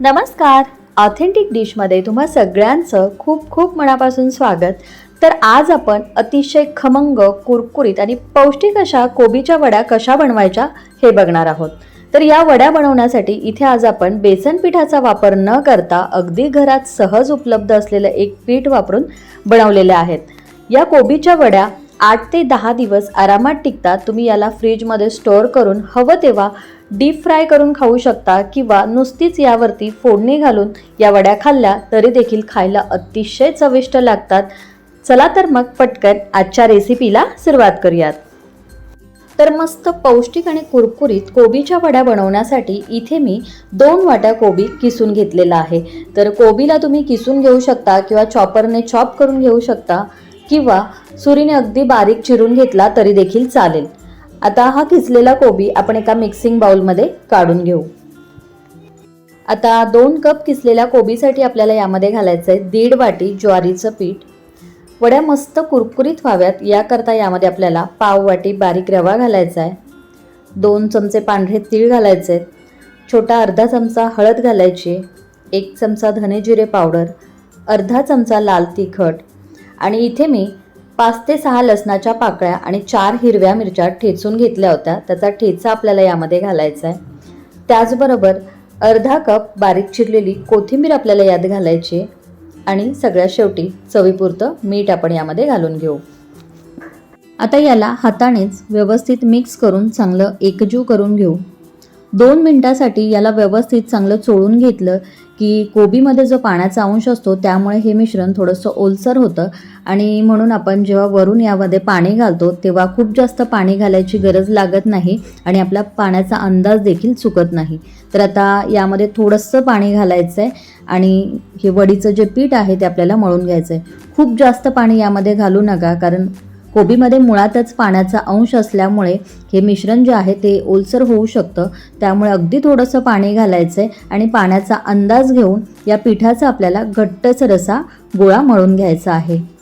नमस्कार. ऑथेंटिक डिशमध्ये तुम्हा सगळ्यांचं खूप खूप मनापासून स्वागत. तर आज आपण अतिशय खमंग कुरकुरीत आणि पौष्टिक अशा कोबीच्या वड्या कशा बनवायच्या हे बघणार आहोत. तर या वड्या बनवण्यासाठी इथे आज आपण बेसन पिठाचा वापर न करता अगदी घरात सहज उपलब्ध असलेलं एक पीठ वापरून बनवलेल्या आहेत. या कोबीच्या वड्या आठ ते दहा दिवस आरामात टिकतात तुम्ही याला फ्रीजमध्ये स्टोअर करून हवं तेव्हा डीप फ्राय करून खाऊ शकता किंवा नुसतीच यावरती फोडणी घालून या वड्या खाल्ल्या तरी देखील खायला अतिशय चविष्ट लागतात. चला तर मग पटकन आजच्या रेसिपीला सुरुवात करूयात. तर मस्त पौष्टिक आणि कुरकुरीत कोबीच्या वड्या बनवण्यासाठी इथे मी दोन वाट्या कोबी किसून घेतलेला आहे. तर कोबीला तुम्ही किसून घेऊ शकता किंवा चॉपरने चॉप करून घेऊ शकता. किंवा सुरीने अगदी बारीक चिरून घेतला तरी देखील चालेल. आता हा किसलेला कोबी आपण एका मिक्सिंग बाउलमध्ये काढून घेऊ. आता दोन कप किसलेल्या कोबीसाठी आपल्याला यामध्ये घालायचं आहे दीड वाटी ज्वारीचं पीठ. वड्या मस्त कुरकुरीत व्हाव्यात याकरता यामध्ये आपल्याला पाव वाटी बारीक रवा घालायचा आहे. दोन चमचे पांढरे तीळ घालायचे आहेत. छोटा अर्धा चमचा हळद घालायची एक चमचा धने जिरे पावडर. अर्धा चमचा लाल तिखट. आणि इथे मी पाच ते सहा लसणाच्या पाकळ्या आणि चार हिरव्या मिरच्या ठेचून घेतल्या होत्या. त्याचा ठेचा आपल्याला यामध्ये घालायचा आहे. त्याचबरोबर अर्धा कप बारीक चिरलेली कोथिंबीर आपल्याला यात घालायची आणि सगळ्यात शेवटी चवीपुरतं मीठ आपण यामध्ये घालून घेऊ. आता याला हातानेच व्यवस्थित मिक्स करून चांगलं एकजीव करून घेऊ. दोन मिनटासाठी याला व्यवस्थित चांगलं चोळून घेतलं की कोबीमध्ये जो पाण्याचा अंश असतो त्यामुळे हे मिश्रण थोडंसं ओलसर होतं. आणि म्हणून आपण जेव्हा वरून यामध्ये पाणी घालतो तेव्हा खूप जास्त पाणी घालायची गरज लागत नाही आणि आपला पाण्याचा अंदाज देखील चुकत नाही. तर आता यामध्ये थोडंसं पाणी घालायचं आहे आणि हे वडीचं जे पीठ आहे ते आपल्याला मळून घ्यायचं आहे खूप जास्त पाणी यामध्ये घालू नका कारण कोबीमध्ये मुळातच पाण्याचा अंश असल्यामुळे हे मिश्रण जे आहे ते ओलसर होऊ शकतं. त्यामुळे अगदी थोडंसं पाणी घालायचं आहे आणि पाण्याचा अंदाज घेऊन या पिठाचा आपल्याला घट्टच रसा गोळा मळून घ्यायचा आहे.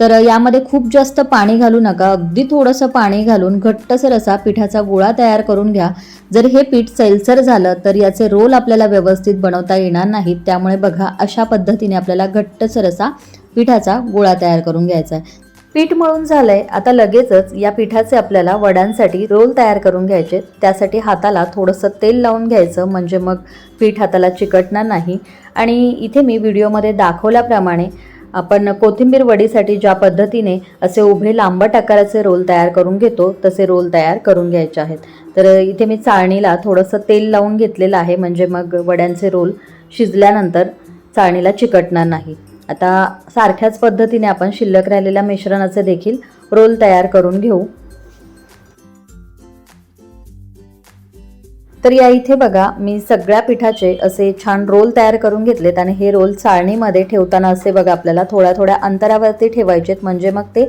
तर यामध्ये खूप जास्त पाणी घालू नका. अगदी थोडंसं पाणी घालून घट्टसर असा पिठाचा गोळा तयार करून घ्या. जर हे पीठ सैलसर झालं तर याचे रोल आपल्याला व्यवस्थित बनवता येणार नाहीत. त्यामुळे बघा अशा पद्धतीने आपल्याला घट्टसर असा पिठाचा गोळा तयार करून घ्यायचा आहे. पीठ मळून झालंय. आता लगेचच या पिठाचे आपल्याला वड्यांसाठी रोल तयार करून घ्यायचे त्यासाठी हाताला थोडंसं तेल लावून घ्यायचं म्हणजे मग पीठ हाताला चिकटणार नाही. आणि इथे मी व्हिडिओमध्ये दाखवल्याप्रमाणे आपण कोथिंबीर वडीसाठी ज्या पद्धतीने असे उभे लांबट आकाराचे रोल तयार करून घेतो तसे रोल तयार करून घ्यायचे आहेत. तर इथे मी चाळणीला थोडंसं तेल लावून घेतलेलं आहे म्हणजे मग वड्यांचे रोल शिजल्यानंतर चाळणीला चिकटणार नाही. आता सारख्याच पद्धतीने आपण शिल्लक राहिलेल्या मिश्रणाचे देखील रोल तयार करून घेऊ. तर या इथे बघा मी सगळ्या पिठाचे असे छान रोल तयार करून घेतलेत आणि हे रोल चाळणीमध्ये ठेवताना असे बघा आपल्याला थोड्या थोड्या अंतरावरती ठेवायचेत. म्हणजे मग ते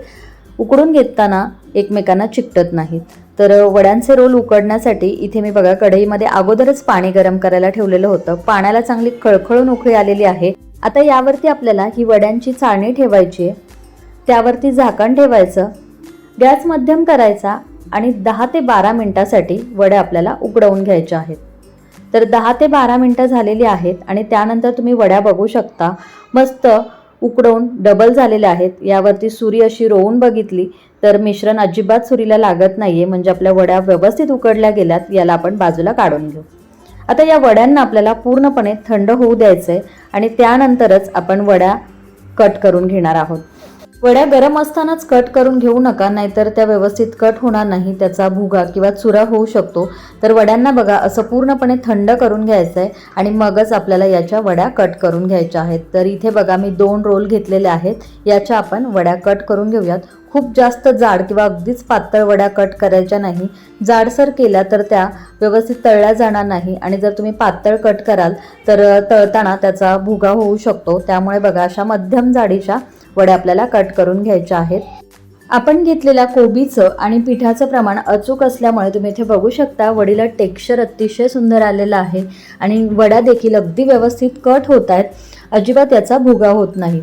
उकडून घेताना एकमेकांना चिकटत नाहीत. तर वड्यांचे रोल उकडण्यासाठी इथे मी बघा कढईमध्ये अगोदरच पाणी गरम करायला ठेवलेलं होतं. पाण्याला चांगली खळखळून उकळी आलेली आहे. आता यावरती आपल्याला ही वड्यांची चाळणी ठेवायची आहे. त्यावरती झाकण ठेवायचं. गॅस मध्यम करायचा. आणि दहा ते बारा मिनटासाठी वड्या आपल्याला उकडवून घ्यायच्या आहेत. तर दहा ते बारा मिनटं झालेली आहेत आणि त्यानंतर तुम्ही वड्या बघू शकता. मस्त उकडवून डबल झालेल्या आहेत. यावरती सुरी अशी रोवून बघितली तर मिश्रण अजिबात सुरीला लागत नाही आहे म्हणजे आपल्या वड्या व्यवस्थित उकडल्या गेल्यात याला आपण बाजूला काढून घेऊ. आता या वड्यांना आपल्याला पूर्णपणे थंड होऊ द्यायचं आहे आणि त्यानंतरच आपण वड्या कट करून घेणार आहोत. वड्या गरम असतानाच कट करून घेऊ नका नाहीतर त्या व्यवस्थित कट होणार नाही त्याचा भुगा किंवा चुरा होऊ शकतो. तर वड्यांना बघा असं पूर्णपणे थंड करून घ्यायचं आहे आणि मगच आपल्याला याच्या वड्या कट करून घ्यायच्या आहेत. तर इथे बघा मी दोन रोल घेतलेले आहेत. याच्या आपण वड्या कट करून घेऊयात. खूप जास्त जाड किंवा अगदीच पातळ वड्या कट करायच्या नाही. जाडसर केल्या तर त्या व्यवस्थित तळल्या जाणार नाही आणि जर तुम्ही पातळ कट कराल तर तळताना त्याचा भुगा होऊ शकतो. त्यामुळे बघा अशा मध्यम जाडीच्या वड्या आपल्याला कट करून घ्यायच्या आहेत. आपण घेतलेल्या कोबीचं आणि पिठाचं प्रमाण अचूक असल्यामुळे तुम्ही इथे बघू शकता वडीला टेक्स्चर अतिशय सुंदर आलेलं आहे आणि वड्या देखील अगदी व्यवस्थित कट होत आहेत. अजिबात याचा भुगा होत नाही.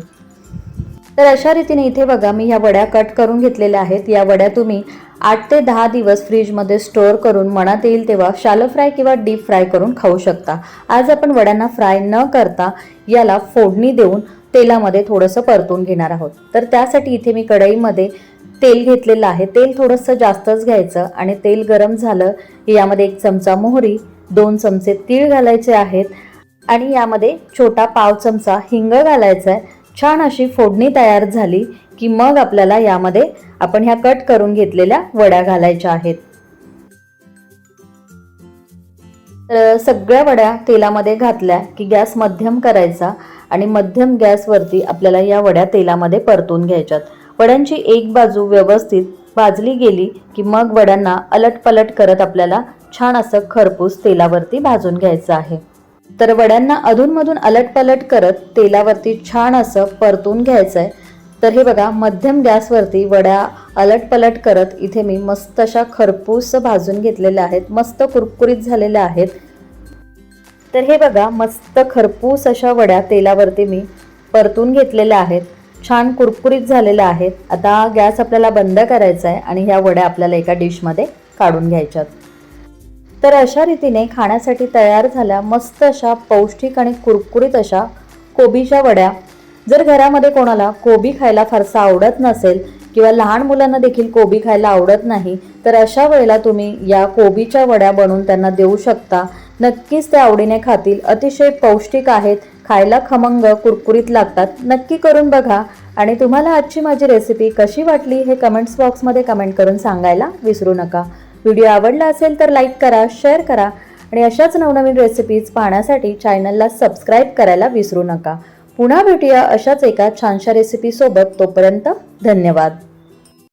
तर अशा रीतीने इथे बघा मी ह्या वड्या कट करून घेतलेल्या आहेत. या वड्या तुम्ही आठ ते दहा दिवस फ्रीजमध्ये स्टोअर करून मनात येईल तेव्हा शालो फ्राय किंवा डीप फ्राय करून खाऊ शकता. आज आपण वड्यांना फ्राय न करता याला फोडणी देऊन तेलामध्ये थोडंसं परतून घेणार आहोत. तर त्यासाठी इथे मी कढईमध्ये तेल घेतलेलं आहे. तेल थोडंसं जास्तच घ्यायचं आणि तेल गरम झालं की यामध्ये एक चमचा मोहरी दोन चमचे तीळ घालायचे आहेत आणि यामध्ये छोटा पाव चमचा हिंग घालायचा आहे. छान अशी फोडणी तयार झाली की मग आपल्याला यामध्ये आपण ह्या कट करून घेतलेल्या वड्या घालायच्या आहेत. तर सगळ्या वड्या तेलामध्ये घातल्या की गॅस मध्यम करायचा आणि मध्यम गॅसवरती आपल्याला या वड्या तेलामध्ये परतून घ्यायच्यात. वड्यांची एक बाजू व्यवस्थित भाजली गेली की मग वड्यांना अलटपलट करत आपल्याला छान असं खरपूस तेलावरती भाजून घ्यायचं आहे. तर वड्यांना अधूनमधून अलटपलट करत तेलावरती छान असं परतून घ्यायचं आहे तर हे बघा मध्यम गॅसवरती वड्या अलटपलट करत इथे मी मस्त अशा खरपूस भाजून घेतलेल्या आहेत मस्त कुरकुरीत झालेल्या आहेत. तर हे बघा मस्त खरपूस अशा वड्या तेलावरती मी परतून घेतलेल्या आहेत. छान कुरकुरीत झालेल्या आहेत. आता गॅस आपल्याला बंद करायचा आहे आणि ह्या वड्या आपल्याला एका डिशमध्ये काढून घ्यायच्यात. तर अशा रीतीने खाण्यासाठी तयार झाल्या मस्त अशा पौष्टिक आणि कुरकुरीत अशा कोबीच्या वड्या. जर घरामध्ये कोणाला कोबी खायला फारसा आवडत नसेल किंवा लहान मुलांना देखील कोबी खायला आवडत नाही तर अशा वेळेला तुम्ही या कोबीच्या वड्या बनवून त्यांना देऊ शकता. नक्कीच ते आवडीने खातील. अतिशय पौष्टिक आहेत. खायला खमंग कुरकुरीत लागतात. नक्की करून बघा. आणि तुम्हाला आजची माझी रेसिपी कशी वाटली हे कमेंट्स बॉक्समध्ये कमेंट करून सांगायला विसरू नका. व्हिडिओ आवडला असेल तर लाईक करा शेअर करा आणि अशाच नवनवीन रेसिपीज पाहण्यासाठी चॅनलला सबस्क्राईब करायला विसरू नका. पुन्हा भेटूया अशाच एका छानशा रेसिपीसोबत तोपर्यंत धन्यवाद.